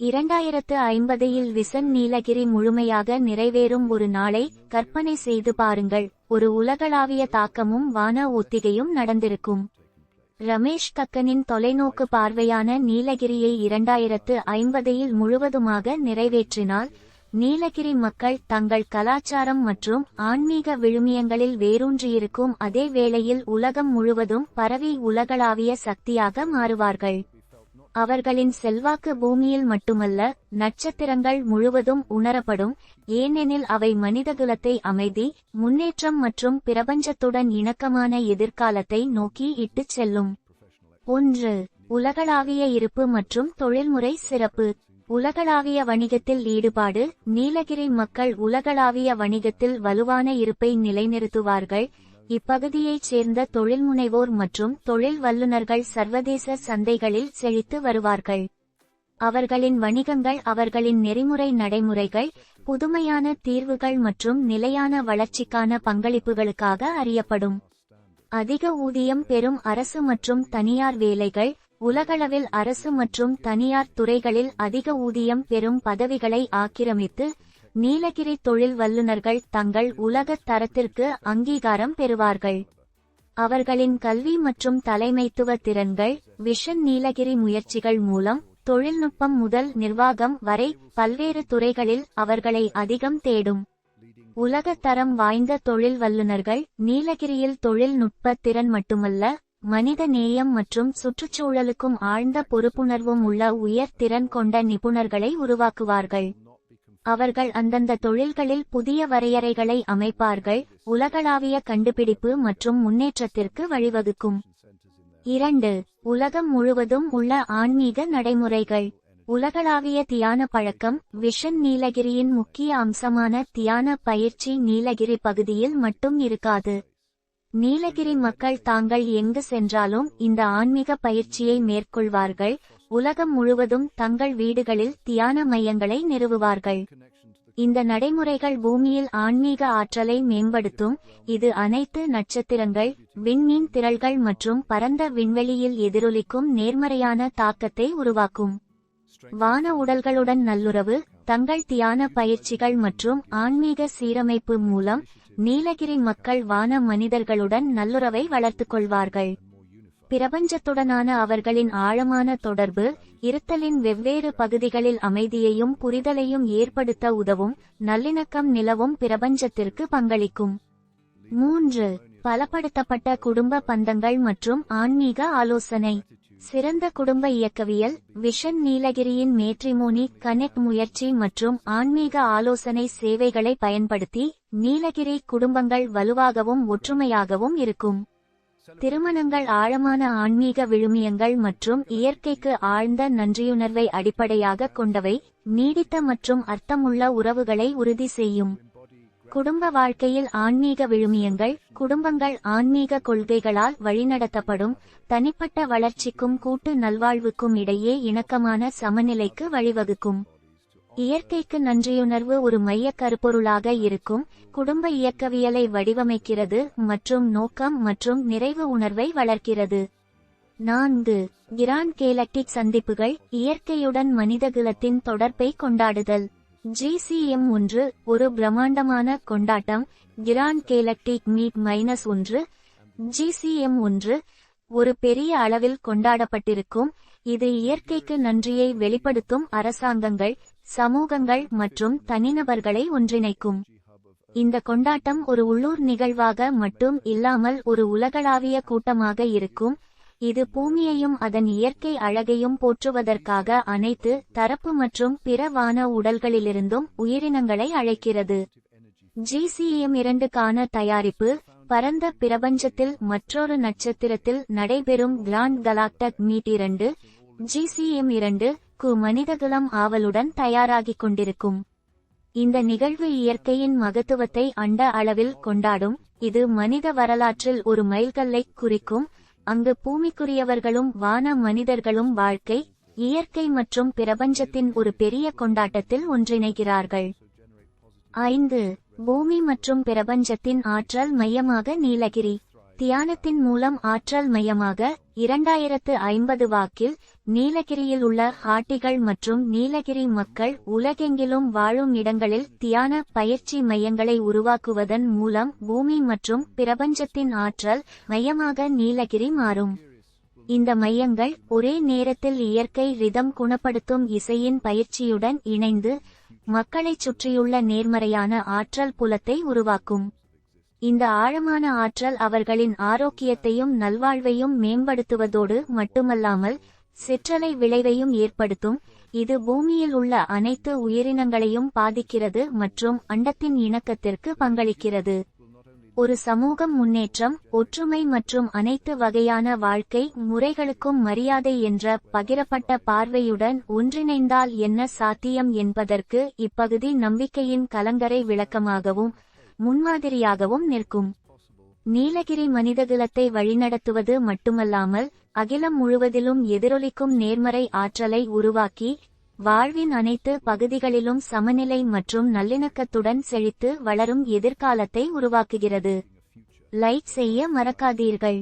இரண்டாயிரத்து ஐம்பதில் விசன் நீலகிரி முழுமையாக நிறைவேறும் ஒரு நாளை கற்பனை செய்து பாருங்கள். ஒரு உலகளாவிய தாக்கமும் வான ஒத்திகையும் நடந்திருக்கும். ரமேஷ் கக்கனின் தொலைநோக்கு பார்வையான நீலகிரியை இரண்டாயிரத்து ஐம்பதையில் முழுவதுமாக நிறைவேற்றினால் நீலகிரி மக்கள் தங்கள் கலாச்சாரம் மற்றும் ஆன்மீக விழுமியங்களில் வேரூன்றியிருக்கும் அதே வேளையில் உலகம் முழுவதும் பரவி உலகளாவிய சக்தியாக மாறுவார்கள். அவர்களின் செல்வாக்கு பூமியில் மட்டுமல்ல நட்சத்திரங்கள் முழுவதும் உணரப்படும் ஏனெனில் அவை மனிதகுலத்தை அமைதி முன்னேற்றம் மற்றும் பிரபஞ்சத்துடன் இணக்கமான எதிர்காலத்தை நோக்கி இட்டுச் செல்லும். ஒன்று உலகளாவிய இருப்பு மற்றும் தொழில்முறை சிறப்பு. உலகளாவிய வணிகத்தில் ஈடுபாடு நீலகிரி மக்கள் உலகளாவிய வணிகத்தில் வலுவான இருப்பை நிலைநிறுத்துவார்கள் இப்பகுதியைச் சேர்ந்த தொழில்முனைவோர் மற்றும் தொழில் வல்லுநர்கள் சர்வதேச சந்தைகளில் செழித்து வருவார்கள். அவர்களின் வணிகங்கள் அவர்களின் நெறிமுறை நடைமுறைகள் புதுமையான தீர்வுகள் மற்றும் நிலையான வளர்ச்சிக்கான பங்களிப்புகளுக்காக அறியப்படும். அதிக ஊதியம் பெறும் அரசு மற்றும் தனியார் வேலைகள் உலகளவில் அரசு மற்றும் தனியார் துறைகளில் அதிக ஊதியம் பெறும் பதவிகளை ஆக்கிரமித்து நீலகிரி தொழில் வல்லுநர்கள் தங்கள் உலகத் தரத்திற்கு அங்கீகாரம் பெறுவார்கள். அவர்களின் கல்வி மற்றும் தலைமைத்துவ திறன்கள் விஷன் நீலகிரி முயற்சிகள் மூலம் தொழில்நுட்பம் முதல் நிர்வாகம் வரை பல்வேறு துறைகளில் அவர்களை அதிகம் தேடும். உலக தரம் வாய்ந்த தொழில் வல்லுநர்கள் நீலகிரியில் தொழில்நுட்ப திறன் மட்டுமல்ல மனித நேயம் மற்றும் சுற்றுச்சூழலுக்கும் ஆழ்ந்த பொறுப்புணர்வும் உள்ள உயர் திறன் கொண்ட நிபுணர்களை உருவாக்குவார்கள். அவர்கள் அந்தந்த தொழில்களில் புதிய வரையறைகளை அமைப்பார்கள் உலகளாவிய கண்டுபிடிப்பு மற்றும் முன்னேற்றத்திற்கு வழிவகுக்கும். இரண்டு உலகம் முழுவதும் உள்ள ஆன்மீக நடைமுறைகள். உலகளாவிய தியான பழக்கம் விஷன் நீலகிரியின் முக்கிய அம்சமான தியான பயிற்சி நீலகிரி பகுதியில் மட்டும் இருக்காது. நீலகிரி மக்கள் தாங்கள் எங்கு சென்றாலும் இந்த ஆன்மீக பயிற்சியை மேற்கொள்வார்கள். உலகம் முழுவதும் தங்கள் வீடுகளில் தியான மையங்களை நிறுவுவார்கள். இந்த நடைமுறைகள் பூமியில் ஆன்மீக ஆற்றலை மேம்படுத்தும். இது அனைத்து நட்சத்திரங்கள் விண்மீன் திரள்கள் மற்றும் பரந்த விண்வெளியில் எதிரொலிக்கும் நேர்மறையான தாக்கத்தை உருவாக்கும். வான உடல்களுடன் நல்லுறவு தங்கள் தியான பயிற்சிகள் மற்றும் ஆன்மீக சீரமைப்பு மூலம் நீலகிரி மக்கள் வான மனிதர்களுடன் நல்லுறவை வளர்த்துக் கொள்வார்கள். பிரபஞ்சத்துடனான அவர்களின் ஆழமான தொடர்பு இருத்தலின் வெவ்வேறு பகுதிகளில் அமைதியையும் புரிதலையும் ஏற்படுத்த உதவும் நல்லிணக்கம் நிலவும் பிரபஞ்சத்திற்கு பங்களிக்கும். மூன்று பலப்படுத்தப்பட்ட குடும்ப பந்தங்கள் மற்றும் ஆன்மீக ஆலோசனை. சிறந்த குடும்ப இயக்கவியல் விஷன் நீலகிரியின் மேட்ரிமோனி கனெக்ட் முயற்சி மற்றும் ஆன்மீக ஆலோசனை சேவைகளை பயன்படுத்தி நீலகிரி குடும்பங்கள் வலுவாகவும் ஒற்றுமையாகவும் இருக்கும். திருமணங்கள் ஆழமான ஆன்மீக விழுமியங்கள் மற்றும் இயற்கைக்கு ஆழ்ந்த நன்றியுணர்வை அடிப்படையாக கொண்டவை நீடித்த மற்றும் அர்த்தமுள்ள உறவுகளை உறுதி செய்யும். குடும்ப வாழ்க்கையில் ஆன்மீக விழுமியங்கள் குடும்பங்கள் ஆன்மீக கொள்கைகளால் வழிநடத்தப்படும் தனிப்பட்ட வளர்ச்சிக்கும் கூட்டு நல்வாழ்வுக்கும் இடையே இணக்கமான சமநிலைக்கு வழிவகுக்கும். இயற்கைக்கு நன்றியுணர்வு ஒரு மைய கருப்பொருளாக இருக்கும் குடும்ப இயக்கவியலை வடிவமைக்கிறது மற்றும் நோக்கம் மற்றும் நிறைவு உணர்வை வளர்க்கிறது. நான்கு கிராண்ட் கேலக்டிக் சந்திப்புகள் இயற்கையுடன் மனிதகுலத்தின் தொடர்பை கொண்டாடுதல். ஜிசிஎம் ஒன்று ஒரு பிரம்மாண்டமான கொண்டாட்டம் கிராண்ட் கேலக்டிக் மீட் மைனஸ் ஒன்று. ஜிசிஎம் ஒன்று ஒரு பெரிய அளவில் கொண்டாடப்பட்டிருக்கும். இது இயற்கைக்கு நன்றியை வெளிப்படுத்தும் அரசாங்கங்கள் சமூகங்கள் மற்றும் தனிநபர்களை ஒன்றிணைக்கும். இந்த கொண்டாட்டம் ஒரு உள்ளூர் நிகழ்வாக மட்டும் இல்லாமல் ஒரு உலகளாவிய கூட்டமாக இருக்கும். இது பூமியையும் அதன் இயற்கை அழகையும் போற்றுவதற்காக அனைத்து தரப்பு மற்றும் பிற வான உடல்களிலிருந்தும் உயிரினங்களை அழைக்கிறது. ஜிசிஎம் இரண்டுக்கான தயாரிப்பு பரந்த பிரபஞ்சத்தில் மற்றொரு நட்சத்திரத்தில் நடைபெறும் கிராண்ட் கலாக்டக் மீட் இரண்டு ஜிசிஎம் இரண்டு கு மனிதகுலம் ஆவலுடன் தயாராகிக் கொண்டிருக்கும். இந்த நிகழ்வு இயற்கையின் மகத்துவத்தை அண்ட அளவில் கொண்டாடும் இது மனித வரலாற்றில் ஒரு மைல்கல்லை குறிக்கும் அங்கு பூமிக்குரியவர்களும் வான மனிதர்களும் வாழ்க்கை இயற்கை மற்றும் பிரபஞ்சத்தின் ஒரு பெரிய கொண்டாட்டத்தில் ஒன்றிணைகிறார்கள். ஐந்து பூமி மற்றும் பிரபஞ்சத்தின் ஆற்றல் மையமாக நீலகிரி. தியானத்தின் மூலம் ஆற்றல் மையமாக இரண்டாயிரத்து ஐம்பது வாக்கில் நீலகிரியில் உள்ள ஹாட்டிகள் மற்றும் நீலகிரி மக்கள் உலகெங்கிலும் வாழும் இடங்களில் தியான பயிற்சி மையங்களை உருவாக்குவதன் மூலம் பூமி மற்றும் பிரபஞ்சத்தின் ஆற்றல் மையமாக நீலகிரி மாறும். இந்த மையங்கள் ஒரே நேரத்தில் இயற்கை ரிதம் குணப்படுத்தும் இசையின் பயிற்சியுடன் இணைந்து மக்களைச் சுற்றியுள்ள நேர்மறையான ஆற்றல் புலத்தை உருவாக்கும். இந்த ஆழமான ஆற்றல் அவர்களின் ஆரோக்கியத்தையும் நல்வாழ்வையும் மேம்படுத்துவதோடு மட்டுமல்லாமல் சிற்றலை விளைவையும் ஏற்படுத்தும். இது பூமியில் உள்ள அனைத்து உயிரினங்களையும் பாதிக்கிறது மற்றும் அண்டத்தின் இணக்கத்திற்கு பங்களிக்கிறது. ஒரு சமூகம் முன்னேற்றம் ஒற்றுமை மற்றும் அனைத்து வகையான வாழ்க்கை முறைகளுக்கும் மரியாதை என்ற பகிரப்பட்ட பார்வையுடன் ஒன்றிணைந்தால் என்ன சாத்தியம் என்பதற்கு இப்பகுதி நம்பிக்கையின் கலங்கரை விளக்கமாகவும் முன்மாதிரியாகவும் நிற்கும். நீலகிரி மனிதகுலத்தை வழிநடத்துவது மட்டுமல்லாமல் அகிலம் முழுவதிலும் எதிரொலிக்கும் நேர்மறை ஆற்றலை உருவாக்கி வாழ்வின் அனைத்து பகுதிகளிலும் சமநிலை மற்றும் நல்லிணக்கத்துடன் செழித்து வளரும் எதிர்காலத்தை உருவாக்குகிறது. லைக் செய்ய மறக்காதீர்கள்.